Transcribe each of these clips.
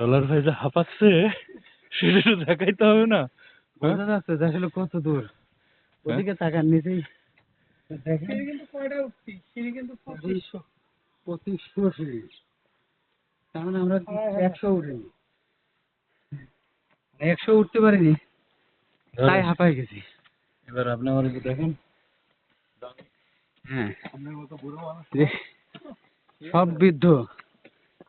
Dollar ভাই যে হাঁপাচ্ছে সেটা একটু দেখাইতে হবে না। হ্যাঁ? বোঝা যাচ্ছে? যে আসলে কত দূর। ওদিকে তাকান নিচেই। দেখেন। কিন্তু কয়টা উঠছি? সিঁড়ি কিন্তু পঁচিশশো পঁচিশশো সিঁড়ি। তার মানে আমরা একশো উঠিনি। একশো উঠতে পারিনি। তাই হাঁপাই গেছি। এবার আপনি আমার দেখেন। হ্যাঁ। সব বৃদ্ধ।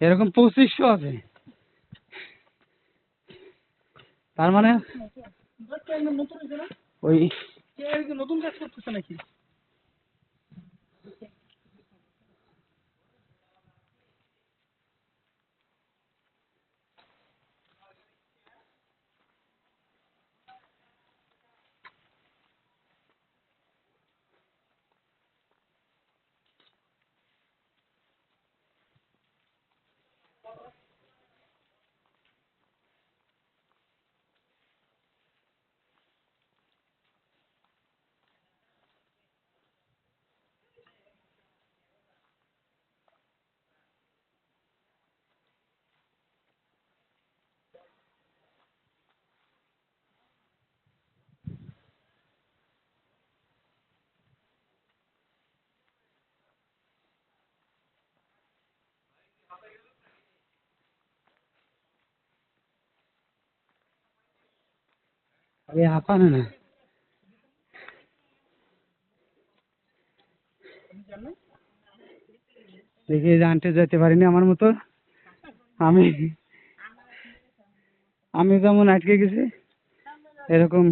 এরকম পঁচিশশো আছে। তার মানে ওই নতুন কাজ করতেছে নাকি? আরে হাঁপানো না। দেখি জানতে যেতে পারিনি আমার মতো। আমি আমি যেমন আটকে গেছি, এরকম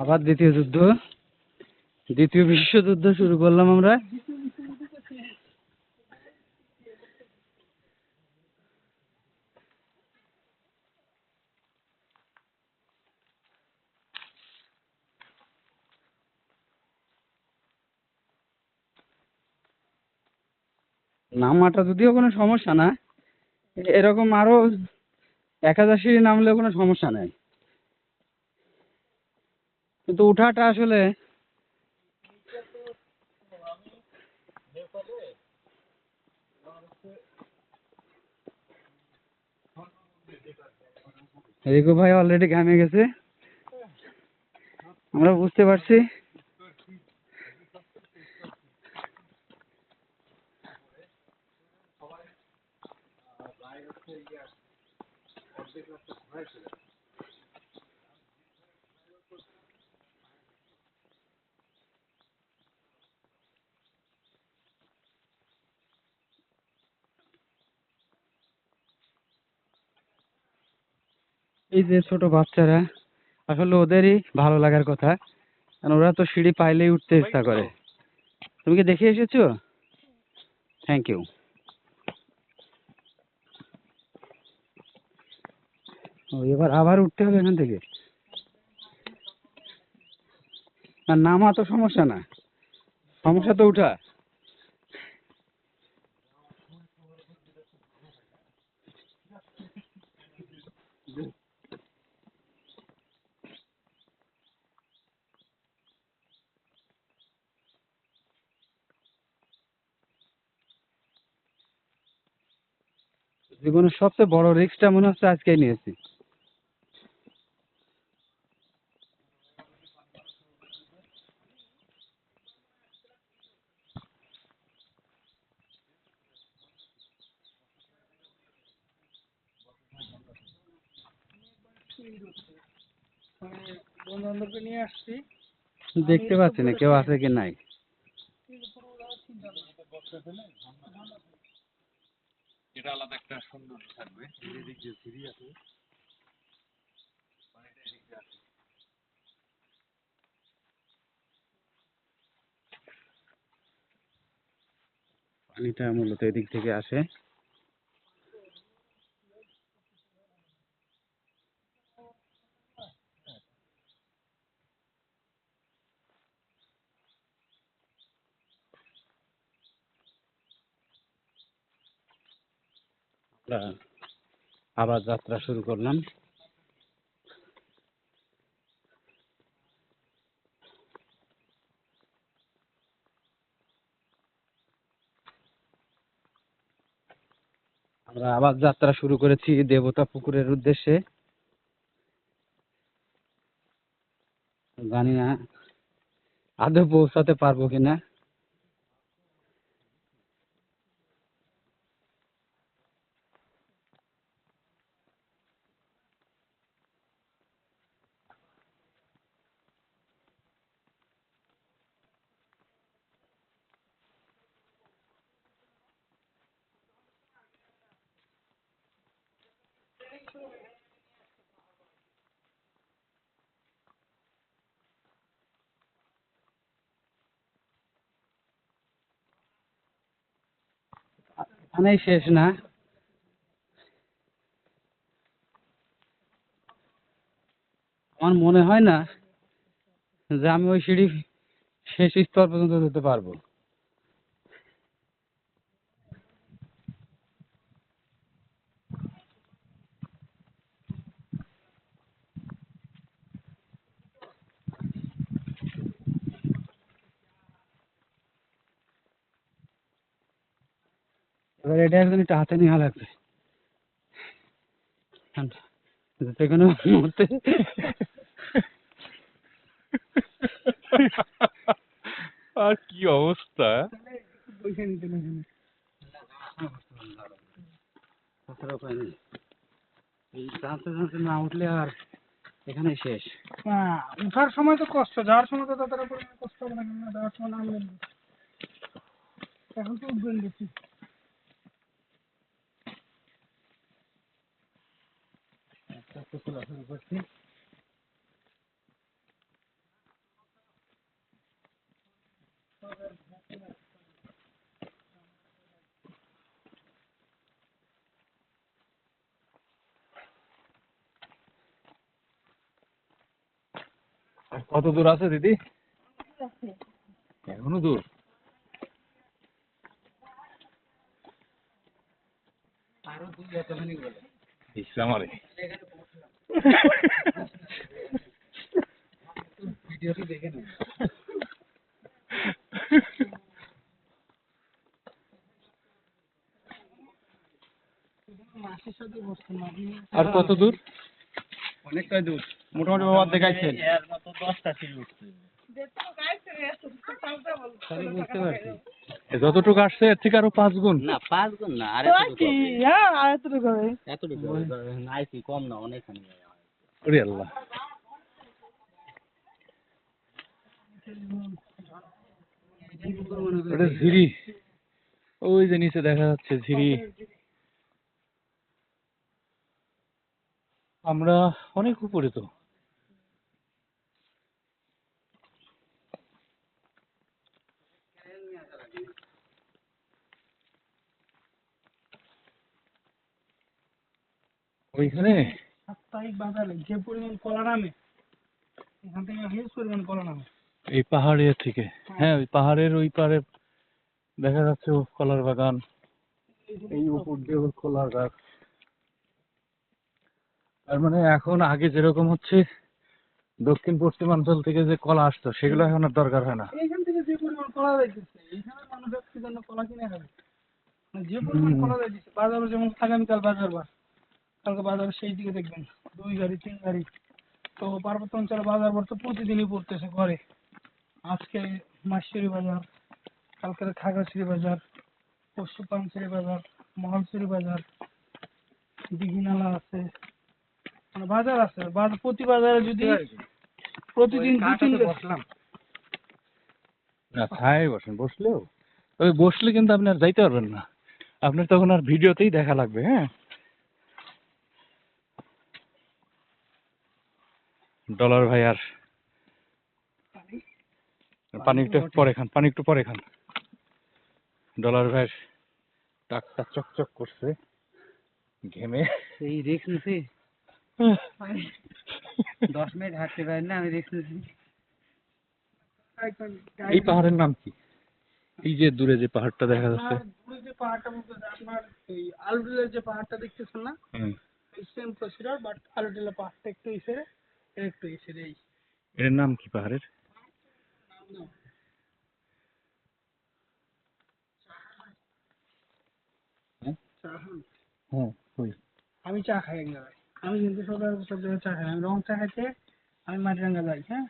আবার দ্বিতীয় যুদ্ধ। দ্বিতীয় বিশ্বযুদ্ধ শুরু করলাম আমরা। নামাটা যদিও কোনো সমস্যা না, এরকম আরও এক হাজার সিঁড়ি নামলেও কোনো সমস্যা নাই। কিন্তু উঠাটা আসলে রিকু ভাই অলরেডি ঘামে গেছে। আমরা বুঝতে পারছি। এই যে ছোট বাচ্চারা, আসলে ওদেরই ভালো লাগার কথা। কারণ ওরা তো সিঁড়ি পাইলেই উঠতে ইচ্ছা করে। তুমি কি দেখে এসেছ? থ্যাংক ইউ এবার আবার উঠতে হবে এখান থেকে? না, নামা তো সমস্যা না। সমস্যা তো উঠা। জীবনের সবচেয়ে বড় রিস্কটা মনে হচ্ছে আজকেই নিয়েছি। নিয়ে আসছি। দেখতে পাচ্ছি না কেউ আছে কি নাই। এটা আলাদা একটা থাকবে। এদিক দিয়ে আছে। পানিটা এদিক দিয়ে আসে। পানিটা মূলত এদিক থেকে আসে। আমরা আবার যাত্রা শুরু করলাম। আমরা আবার যাত্রা শুরু করেছি দেবতা পুকুরের উদ্দেশ্যে। জানি না, আদৌ পৌঁছাতে পারব কিনা। এখানেই শেষ না। আমার মনে হয় না যে আমি ওই সিঁড়ি শেষ স্তর পর্যন্ত যেতে পারব। এবার এটা একদম একটু হাতে নেওয়া লাগবে। যে কোনো মুহূর্তে। আর কি অবস্থা? না উঠলে আর শেষ উঠার সময় তো কষ্ট যাওয়ার সময় তো ততটা পরিমাণে কষ্ট হবে না যাওয়ার সময় নামলেন এখন তো উঠবেন বেশি। আস্তে আস্তে খোলা শুরু করছি কত দূর আছে দিদি? এখনও দূর? ইসলাম আরে ভিডিওটি দেখে নেন মাসির সাথে বসছেন না আপনি আর কত দূর? অনেকটাই দূর। মোটামুটি বাবার দেখাইছেন। যতটুকু আসছে এর থেকে আরও পাঁচ গুণ। না পাঁচ গুণ না আর হ্যাঁ এতটুকু এতটুকু কম না অনেকখানি ওরে আল্লাহ। ওটা ঝিরি। ওই যে নিচে দেখা যাচ্ছে ঝিরি। আমরা অনেক উপরে তো। ওইখানে? সাপ্তাহিক বাজারে যে পরিমাণ কলা নামে এখান থেকে হিউজ পরিমাণ কলা নামে এই পাহাড়ের থেকে। হ্যাঁ। ওই পাহাড়ের ওই পারে দেখা যাচ্ছে কলার বাগান। এই উপর দিয়ে কলার গাছ। তার মানে এখন আগে যেরকম হচ্ছে দক্ষিণ পশ্চিমাঞ্চল থেকে যে কলা আসতো সেগুলো এখন আর দরকার হয় না। এইখান থেকে যে পরিমাণ কলা যাইতেছে এইখানে মানুষ জন্য কলা কিনে খাবে। মানে যে পরিমাণ কলা যাইতেছে বাজারে যেমন আগামীকাল বাজার বার কালকে বাজার সেই দিকে দেখবেন দুই গাড়ি তিন গাড়ি। তো পার্বত্য অঞ্চলে বাজার বার তো প্রতিদিনই পড়তেছে ঘরে। আজকে মাসিরি বাজার কালকে খাগড়াছড়ি বাজার পশু বাজার মহালছড়ি বাজার দিঘিনালা আছে। বাজার আছে বাজার প্রতি বাজারে যদি প্রতিদিন দু তিন বসলাম। না ছায় বসেন বসলেও তবে বসলে কিন্তু আপনি আর যাইতে পারবেন না। আপনার তখন আর ভিডিওতেই দেখা লাগবে হ্যাঁ? ডলার ভাই আর পানি? একটু পরে খান পানি একটু পরে খান। ডলার ভাইয়ের টাকটা চকচক করছে। ঘেমে। এই রিক্স নিছি দশ মিনিট হাঁটতে পারি না আমি নিছি এই পাহাড়ের নাম কি? এই যে দূরে যে পাহাড়টা দেখা যাচ্ছে। দূরে যে পাহাড়টা বলতে আপনার এই আলুটিলার যে পাহাড়টা দেখতেছেন না? হুম। সেম প্রসিডার বাট আলুটিলা পাহাড়টা একটু এর একটু ইসেরে এই। এর নাম কি পাহাড়ের? হ্যাঁ ওই আমি চা খাই এক জায়গায়। আমি কিন্তু সব সব জায়গায় চা খাই আমি রং চা খাইতে আমি মাটিরাঙ্গা যাই হ্যাঁ?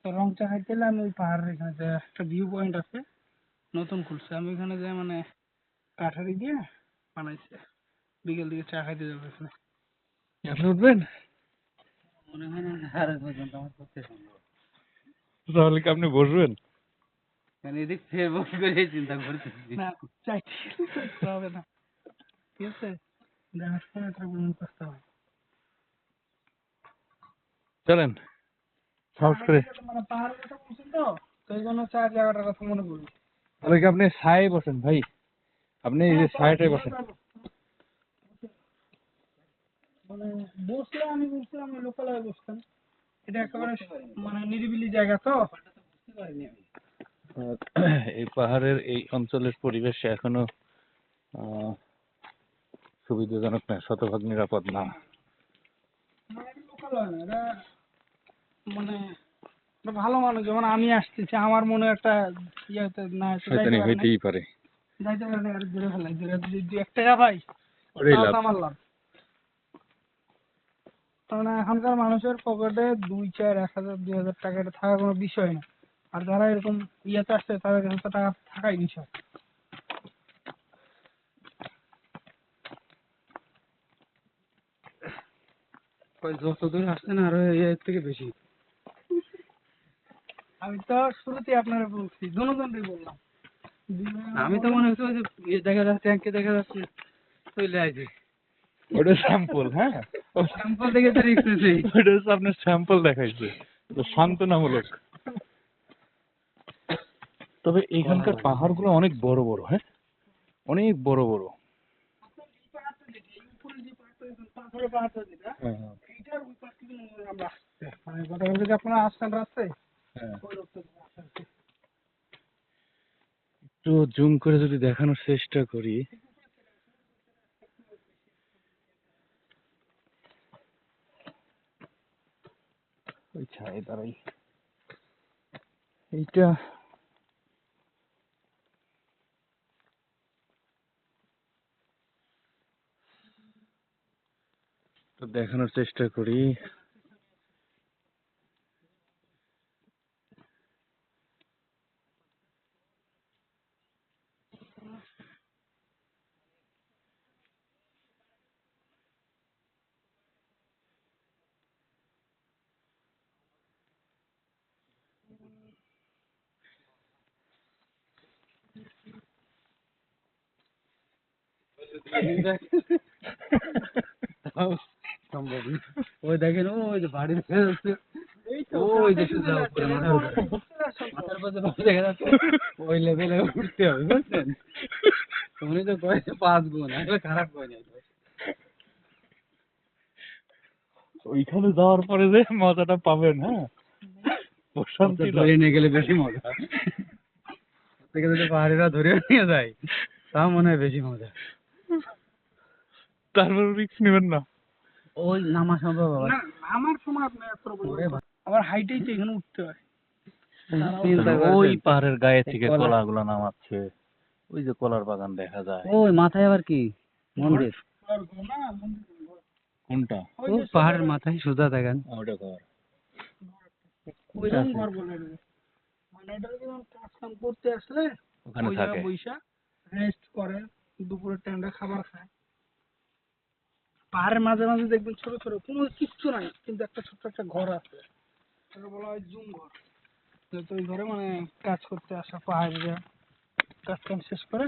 তো রং চা খাইতে গেলে আমি ওই পাহাড়ের এখানে যে একটা ভিউ পয়েন্ট আছে নতুন খুলছে। আমি ওখানে যাই মানে কাঠারি দিয়ে বানাইছে। বিকেল দিকে চা খাইতে যাব এখানে। আপনি উঠবেন? মনে হয় না আর পর্যন্ত আমার পক্ষে সম্ভব। তাহলে কি আপনি বসবেন? কারণ এদিক ফেরবো কি করে চিন্তা করতেছি। না চাইতে হবে না। ঠিক আছে? পরে করতে হবে চলেন সাহস করে মানে পাহাড়ের কথা বলছেন তো তো এই জন্য চার জায়গাটার কথা মনে করি? তাহলে কি আপনি ছায়ে বসেন ভাই? আপনি এই যে ছায়াটায় বসেন। মানে বসলে আমি বলছিলাম আমি লোকালয়ে বসতাম। এটা একেবারে মানে নিরিবিলি জায়গা তো। এই পাহাড়ের এই অঞ্চলের পরিবেশ এখনও আহ, সুবিধাজনক না শতভাগ নিরাপদ না। মানে মানে একটা ভালো মানুষ যেমন আমি আসতেছি আমার মনে একটা ইয়ে হতে না শয়তানি হইতেই পারে। যাইতে পারে না আর দূরে ফেলাই দূরে যদি দুই এক টাকা পাই ওটাই লাভ। আমার লাভ। কারণ এখনকার মানুষের পকেটে দুই চার এক হাজার দুই হাজার টাকা এটা থাকা কোনো বিষয় না। আর যারা এরকম ইয়েতে আসছে তাদের কাছে তো টাকা থাকাই বিষয়। ওই যত দূর আসছে না আরও এর থেকে বেশি। আমি তো শুরুতেই আপনারা বলছি দুজনকেই বললাম। আমি তো মনে হচ্ছে ওই যে ইয়ে দেখা যাচ্ছে ট্যাঙ্কে দেখা যাচ্ছে চলে আসে ওটা স্যাম্পল হ্যাঁ? ও- স্যাম্পল দেখে তো রিক্স নিছি ওটা হচ্ছে আপনার স্যাম্পল দেখাইছে তো সান্ত্বনামূলক। তবে এইখানকার পাহাড়গুলো অনেক বড় বড় হ্যাঁ? অনেক বড় বড়। হ্যাঁ হ্যাঁ। এইটার ওই পাশ থেকে আমরা আসছি। মানে আপনারা আসছেন রাস্তায়? হ্যাঁ। একটু জুম করে যদি দেখানোর চেষ্টা করি। এইটা দেখানোর চেষ্টা করি। সম্ভব ওই দেখেন ওই যে বাড়ির ওই যে সোজা উপরে মাথার পাশে বাড়ি দেখা যাচ্ছে ওই লেভেলে উঠতে হবে বুঝছেন? উনি তো কয়েছে পাঁচ গুণ আসলে খারাপ নাই ওইখানে যাওয়ার পরে যে মজাটা পাবেন হ্যাঁ? প্রশান্তিটা ধরে নিয়ে গেলে বেশি মজা। থেকে যদি পাহাড়িরা ধরে নিয়ে যায় তা মনে হয় বেশি মজা। তারপর রিস্ক নেবেন না। ওই নামা সম্ভব আবার না, আমার সময় আপনি এত। আবার হাইটেই তো এখানে উঠতে হয়। ওই পাহাড়ের গায়ে থেকে কলা। কলাগুলো নামাচ্ছে। ওই যে কলার বাগান দেখা যায়। ওই মাথায় আবার কি? মন্দির। কোনটা? ওই ও পাহাড়ের মাথায় সোজা দেখেন। ওটা ঘর ওইরকম ঘর বলে। মানে এটা যখন কাজ কাম করতে আসলে ওখানে ওই থাকে। বইসা রেস্ট করে দুপুরের টাইমটা খাবার খায়। পাহাড়ের মাঝে মাঝে দেখবেন ছোট ছোট কোনো কিচ্ছু নাই কিন্তু একটা ছোট্ট একটা ঘর আছে। এটা বলা হয় জুম ঘর। তো ওই ঘরে মানে কাজ করতে আসা পাহাড়িরা কাজ কাম শেষ করে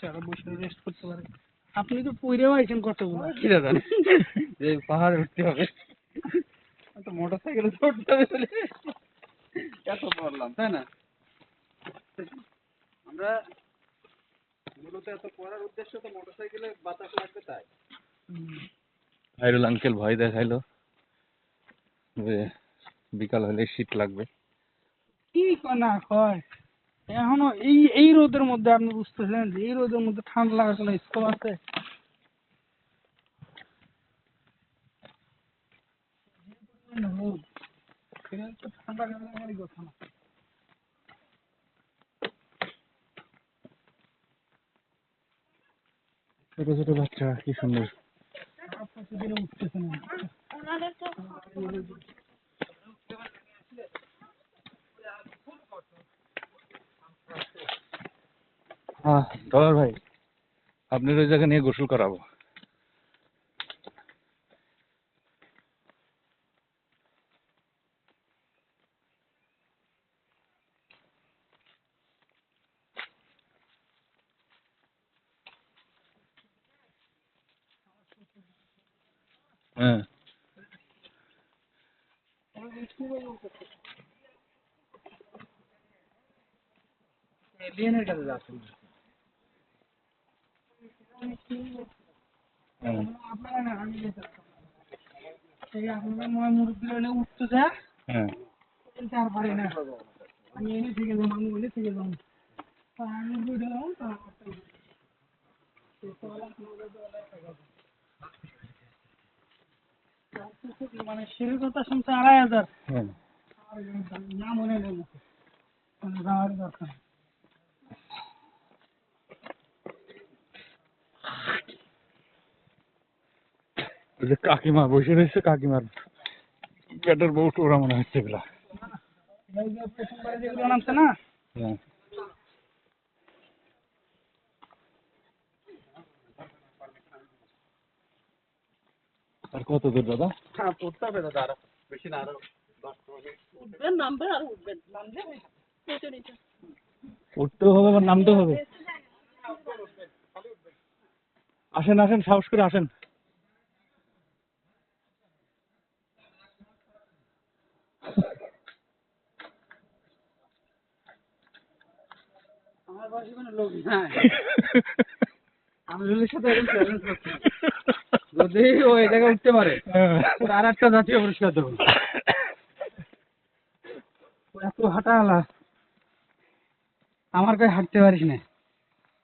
যারা বসে রেস্ট করতে পারে। আপনি তো পইরেও আইছেন কতগুলো? কিরা জানি যে পাহাড়ে উঠতে হবে। তো মোটর সাইকেলে চড়তে হবে বলে এত পড়লাম তাই না? আমরা মূলত এত পড়ার উদ্দেশ্য তো মোটর সাইকেলে বাতাস লাগবে তাই। হাইরুল আঙ্কেল ভয় দেখাইলো। যে বিকাল হলে শীত লাগবে। কি না কয়? এখনও এই এই রোদের মধ্যে আপনি বুঝতেছেন যে এই রোদের মধ্যে ঠান্ডা লাগার কোনো স্কোপ আছে? রোদ সেখানে তো ঠান্ডা লাগারই কথা না ছোট ছোট বাচ্চা কি সুন্দর। হ্যাঁ ভাই আপনার ওই জায়গা নিয়ে গোসল করাবো। হ্যাঁ। এলিয়েনের কাছে যাচ্ছে হ্যাঁ। আপনারা এনে উঠতে যায় হ্যাঁ। চার পারে না আমি এনে থেকে যাব আমি এনে থেকে যাব আমি বুঝে যাব তা মানে সেরে কথা শুনছে আড়াই হাজার হ্যাঁ আর না মনে নেই মানে যাওয়ার দরকার ওই যে কাকিমা বসে রয়েছে কাকিমার পেটের বউট ওরা মনে হচ্ছে এগুলা এই যে প্রথমবারে যেগুলো নামছে না হ্যাঁ আর কত দূর দাদা? হ্যাঁ পড়তে হবে দাদা আরও। বেশি না আরও উঠবেন নামবেন আর উঠবেন। উঠতেও হবে আবার নামতেও হবে? আসেন আসেন সাহস করে আসেন। আমার পাশে কোনো লোক নাই। আমি সাথে এখন চ্যালেঞ্জ করছি। যদি ও এই জায়গায় উঠতে পারে আর একটা জাতীয় পুরস্কার দেবো। এত আমার গায়ে হাঁটতে পারিস না।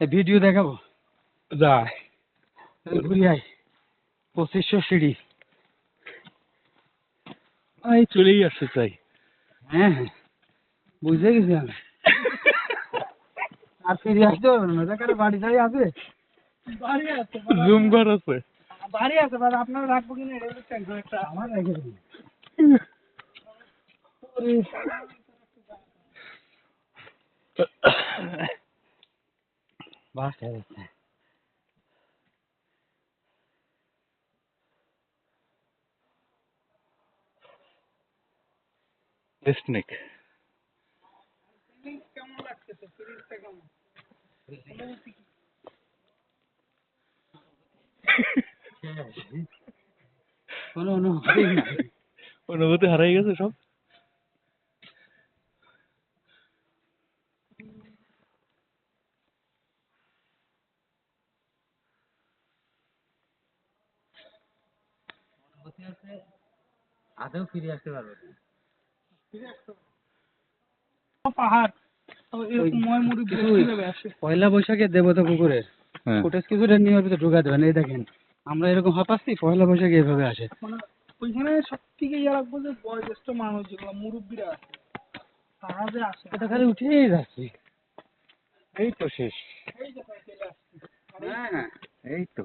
ভিডিও দেখাবো। যায় ঘুরি আয় পঁচিশশো সিঁড়ি। এই চলেই আসছে চাই হ্যাঁ হ্যাঁ। বুঝে গেছি আমি। আর ফিরে আসতে হবে না বাড়ি টাড়ি আছে বাড়ি আছে। জুম ঘর আছে। বাড়ি আছে বাট আপনারা রাখব কিনা এটা হলো টেনশন একটা আমার রেখে দিন বাস হয়ে যাচ্ছে স্নেক কেমন লাগতেছে ফিলিংসটা কেমন কোনো অনুভূতি অনুভূতি হারাই গেছে সব? আদেও ফিরে আসতে পারবে পাহাড়। তো এরকম ময় মুরব্বী কীভাবে আসে? পয়লা বৈশাখে দেবতা পুকুরের হ্যাঁ। ফুটেজ কিছুটা নিয়ে ওর ভিতরে ঢুকা দেবেন এই দেখেন। আমরা এরকম হাঁপাচ্ছি পয়লা বৈশাখে এইভাবে আসে। মানে ওইখানে সব থেকে ইয়ে রাখব যে বয়োজ্যেষ্ঠ মানুষ যেগুলো মুরব্বীরা আছে তারা যে আসে। এটা খালি উঠেই যাচ্ছি। এই তো শেষ। এই যে তাই চলে আসছে। হ্যাঁ এই তো।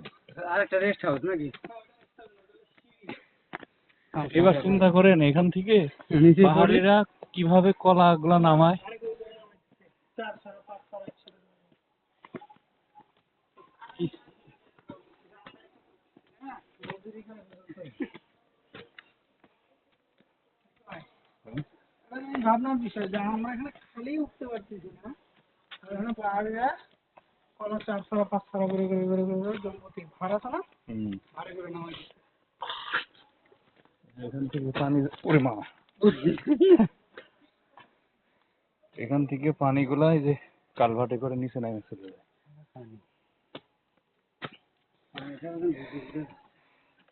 আরেকটা রেস্ট হাউস নাকি? এবার চিন্তা করেন এখান থেকে পাহাড়িরা কীভাবে কলা গুলা নামায় চার সাড়ে পাঁচ সাড়ে একসাথে এবার বিষয় যে আমরা এখানে খালি উঠতে পারতেছি না। এখানে পাহাড়ে কোনো চার সারা পাঁচ সারা করে করে করে করে করে ভাড়া আছে ভাড়া করে নামাই এখান থেকে পানি ওরে মা। এখান থেকে পানিগুলা এই যে কালভার্টে করে নিচে নেমে চলে যায়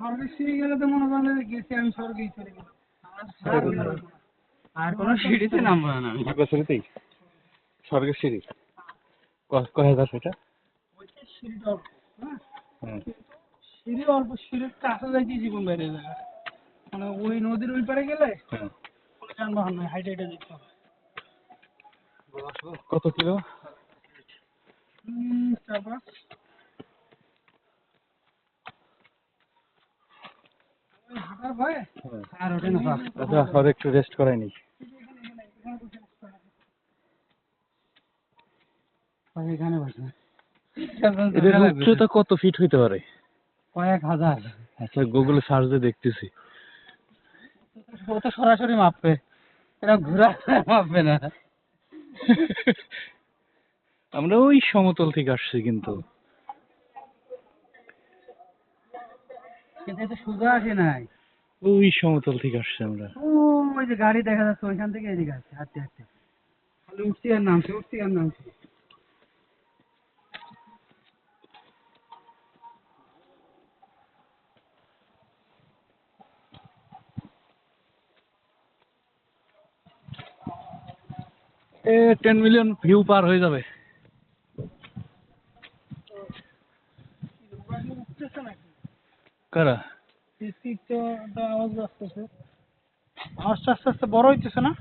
স্বর্গের সিঁড়ি গেলে তো মনে করেন গেছি আমি স্বর্গেই চলে গেলাম আর বেরোবো না। আর কোনো সিঁড়িতে নামবো না আমি। বছরেতেই স্বর্গের সিঁড়ি? কয় হাজার সেটা সিঁড়িটা অল্প, হুম। সিঁড়ি অল্প সিঁড়ির কাছে যাইতে জীবন বেড়ে যায়। মানে ওই নদীর ওই পারে গেলে যানবাহন নয় হাইটে হাইটে যেতে হবে। কত কিলো? চার পাঁচ ওই হাঁটার ভয়ে আর ওঠে না বাপ। আচ্ছা আর একটু রেস্ট করাই নি উচ্চতা কত ফিট হইতে পারে? কয়েক হাজার। আচ্ছা গুগলে সার্চ দেখতেছি। ও তো সরাসরি মাপবে। এটা ঘোরা মাপবে না। আমরা ওই সমতল থেকে আসছি কিন্তু। কিন্তু এটা সোজা আসে নাই। ওই সমতল থেকে আসছি আমরা। ওই যে গাড়ি দেখা যাচ্ছে ওইখান থেকে এদিকে আসছে হাঁটতে হাঁটতে। খালি উঠছি আর নামছি উঠছি আর নামছি। এ টেন মিলিয়ন ভিউ পার হয়ে যাবে উঠতেছে নাকি কারা? আওয়াজ আসতেছে। আওয়াজটা আস্তে আস্তে বড় হইতেছে না?